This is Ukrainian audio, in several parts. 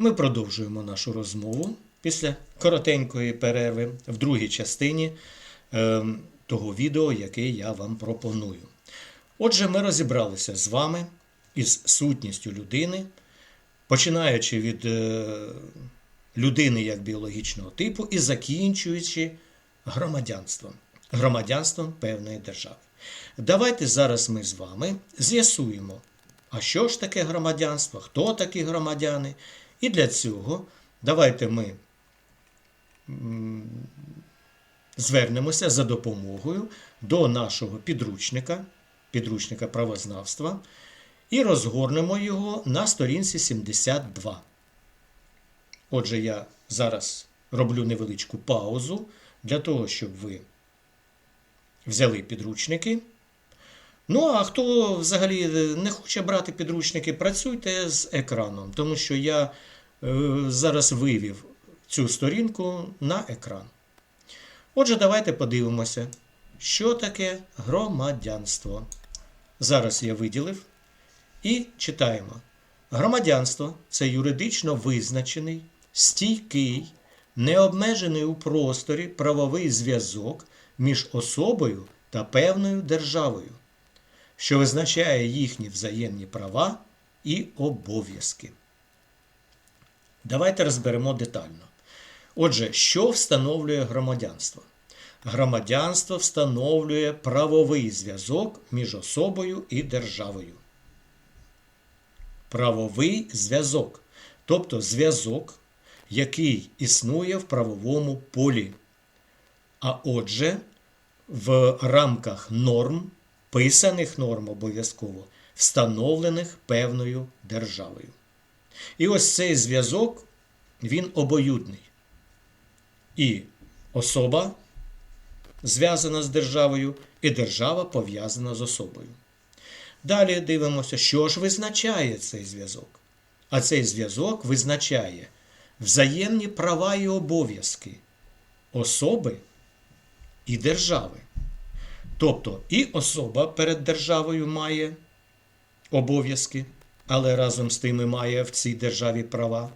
Ми продовжуємо нашу розмову після коротенької перерви в другій частині е, того відео, яке я вам пропоную. Отже, ми розібралися з вами із сутністю людини, починаючи від е, людини як біологічного типу і закінчуючи громадянством, громадянством певної держави. Давайте зараз ми з вами з'ясуємо, а що ж таке громадянство, хто такі громадяни. І для цього давайте ми звернемося за допомогою до нашого підручника, підручника правознавства, і розгорнемо його на сторінці 72. Отже, я зараз роблю невеличку паузу для того, щоб ви взяли підручники. Ну, а хто взагалі не хоче брати підручники, працюйте з екраном, тому що я зараз вивів цю сторінку на екран. Отже, давайте подивимося, що таке громадянство. Зараз я виділив і читаємо. Громадянство це юридично визначений, стійкий, необмежений у просторі правовий зв'язок між особою та певною державою, що визначає їхні взаємні права і обов'язки. Давайте розберемо детально. Отже, що встановлює громадянство? Громадянство встановлює правовий зв'язок між особою і державою. Правовий зв'язок, тобто зв'язок, який існує в правовому полі. А отже, в рамках норм, писаних норм обов'язково, встановлених певною державою. І ось цей зв'язок, він обоюдний. І особа зв'язана з державою, і держава пов'язана з особою. Далі дивимося, що ж визначає цей зв'язок. А цей зв'язок визначає взаємні права і обов'язки особи і держави. Тобто і особа перед державою має обов'язки, але разом з тим і має в цій державі права.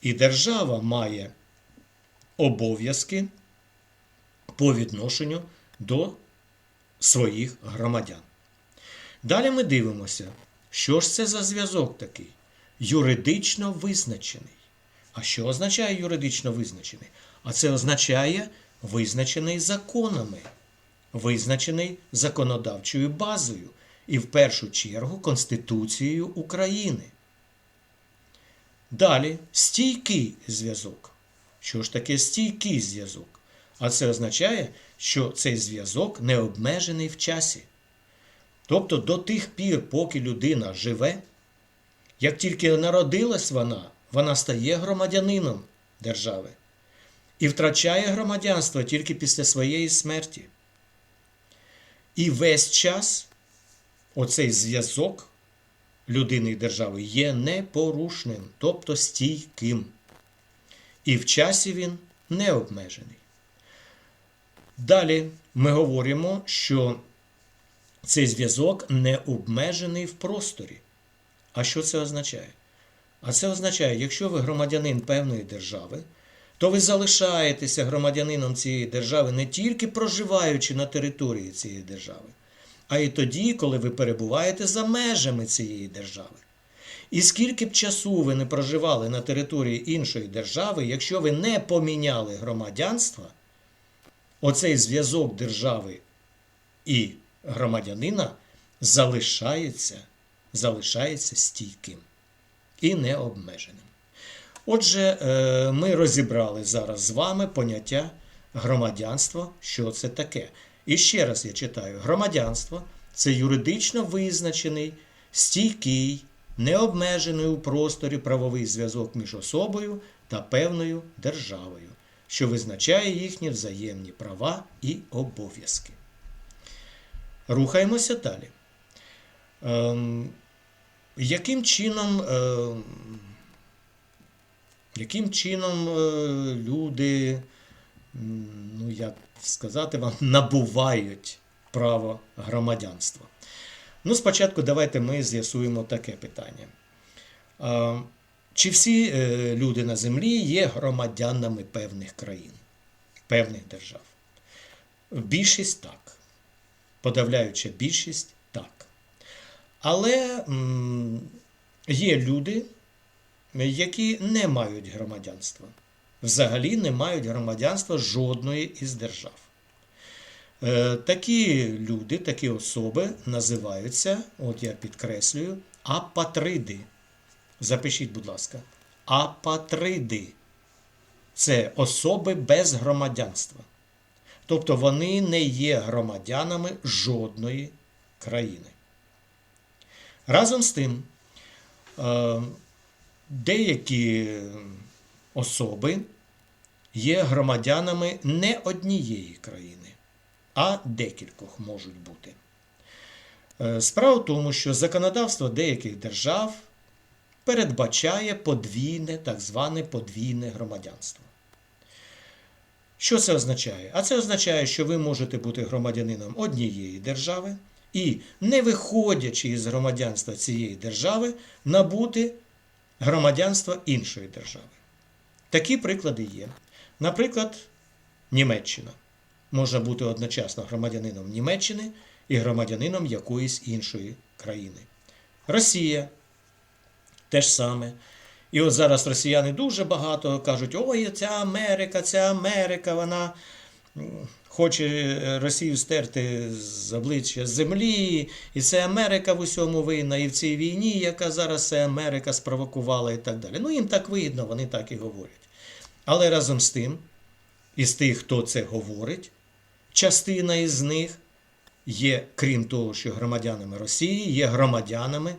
І держава має обов'язки по відношенню до своїх громадян. Далі ми дивимося, що ж це за зв'язок такий? Юридично визначений. А що означає юридично визначений? А це означає визначений законами, визначений законодавчою базою і в першу чергу Конституцією України. Далі стійкий зв'язок. Що ж таке стійкий зв'язок? А це означає, що цей зв'язок не обмежений в часі. Тобто до тих пір, поки людина живе, як тільки народилась вона, вона стає громадянином держави і втрачає громадянство тільки після своєї смерті. І весь час оцей зв'язок людини і держави є непорушним, тобто стійким. І в часі він не обмежений. Далі ми говоримо, що цей зв'язок не обмежений в просторі. А що це означає? А це означає, якщо ви громадянин певної держави, то ви залишаєтеся громадянином цієї держави не тільки проживаючи на території цієї держави, а й тоді, коли ви перебуваєте за межами цієї держави. І скільки б часу ви не проживали на території іншої держави, якщо ви не поміняли громадянства, оцей зв'язок держави і громадянина залишається, залишається стійким і необмеженим. Отже, е, ми розібрали зараз з вами поняття громадянство, що це таке. І ще раз я читаю: громадянство це юридично визначений, стійкий, необмежений у просторі правовий зв'язок між особою та певною державою, що визначає їхні взаємні права і обов'язки. Рухаємося далі. Ем, яким чином, ем, яким чином е, люди, ну як сказати вам, набувають право громадянства? Ну, спочатку давайте ми з'ясуємо таке питання. Чи всі е, люди на землі є громадянами певних країн, певних держав? Більшість так. Подавляюча більшість так. Але є люди, які не мають громадянства. Взагалі не мають громадянства жодної із держав. Е, Такі люди, такі особи називаються, от я підкреслюю, апатриди. Запишіть, будь ласка, апатриди. Це особи без громадянства. Тобто вони не є громадянами жодної країни. Разом з тим, е, деякі особи є громадянами не однієї країни, а декількох можуть бути. Е, Справа в тому, що законодавство деяких держав передбачає подвійне, так зване подвійне громадянство. Що це означає? А це означає, що ви можете бути громадянином однієї держави і, не виходячи із громадянства цієї держави, набути громадянство іншої держави. Такі приклади є. Наприклад, Німеччина може бути одночасно громадянином Німеччини і громадянином якоїсь іншої країни. Росія те ж саме. І от зараз росіяни дуже багато кажуть: ой, ця Америка, ця Америка, вона хоче Росію стерти з обличчя землі, і це Америка в усьому винна, і в цій війні, яка зараз це Америка спровокувала і так далі. Ну, їм так видно, вони так і говорять. Але разом з тим, із тих, хто це говорить, частина із них є, крім того, що громадянами Росії, є громадянами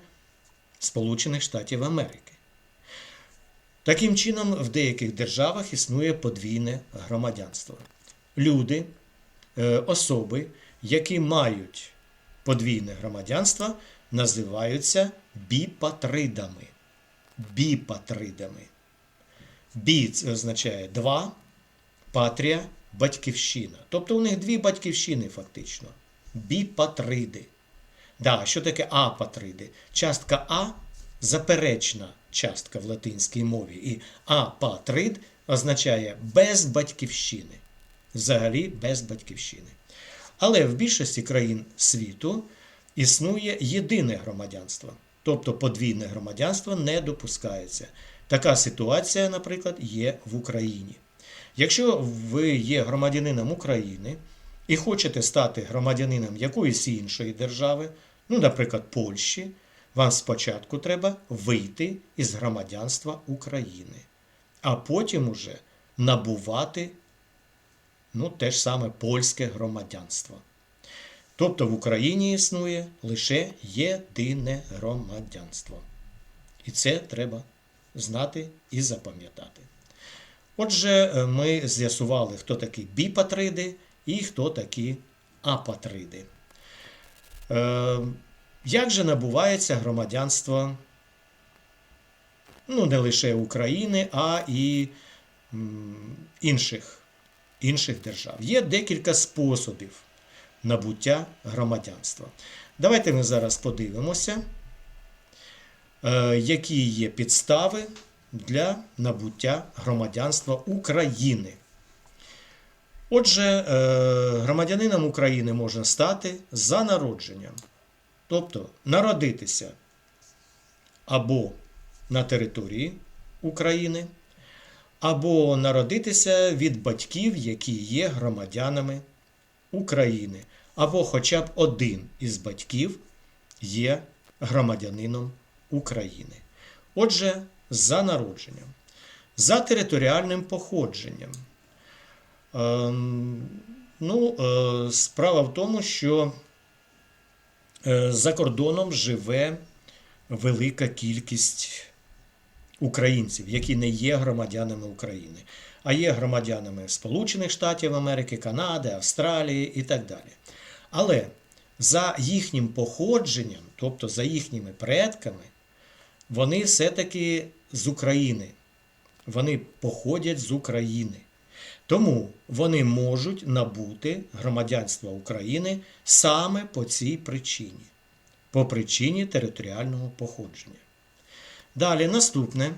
Сполучених Штатів Америки. Таким чином, в деяких державах існує подвійне громадянство. Люди, е, особи, які мають подвійне громадянство, називаються біпатридами. Біпатридами. Бі це означає два, патрія батьківщина. Тобто у них дві батьківщини фактично. Біпатриди. Да, що таке апатриди? Частка А заперечна частка в латинській мові. І апатрид означає без батьківщини. Взагалі без батьківщини. Але в більшості країн світу існує єдине громадянство. Тобто подвійне громадянство не допускається. Така ситуація, наприклад, є в Україні. Якщо ви є громадянином України і хочете стати громадянином якоїсь іншої держави, ну, наприклад, Польщі, вам спочатку треба вийти із громадянства України, а потім уже набувати ну, те ж саме польське громадянство. Тобто в Україні існує лише єдине громадянство. І це треба знати і запам'ятати. Отже, е, ми з'ясували, хто такі біпатриди і хто такі апатриди. Е, як же набувається громадянство ну, не лише України, а і інших, інших держав? Є декілька способів набуття громадянства. Давайте ми зараз подивимося, які є підстави для набуття громадянства України. Отже, е, громадянином України можна стати за народженням. Тобто народитися або на території України, або народитися від батьків, які є громадянами України, або хоча б один із батьків є громадянином України. Отже, за народженням, за територіальним походженням. Ем, ну, е, справа в тому, що е, за кордоном живе велика кількість українців, які не є громадянами України, а є громадянами Сполучених Штатів Америки, Канади, Австралії і так далі. Але за їхнім походженням, тобто за їхніми предками, вони все-таки з України. Вони походять з України. Тому вони можуть набути громадянство України саме по цій причині, по причині територіального походження. Далі наступне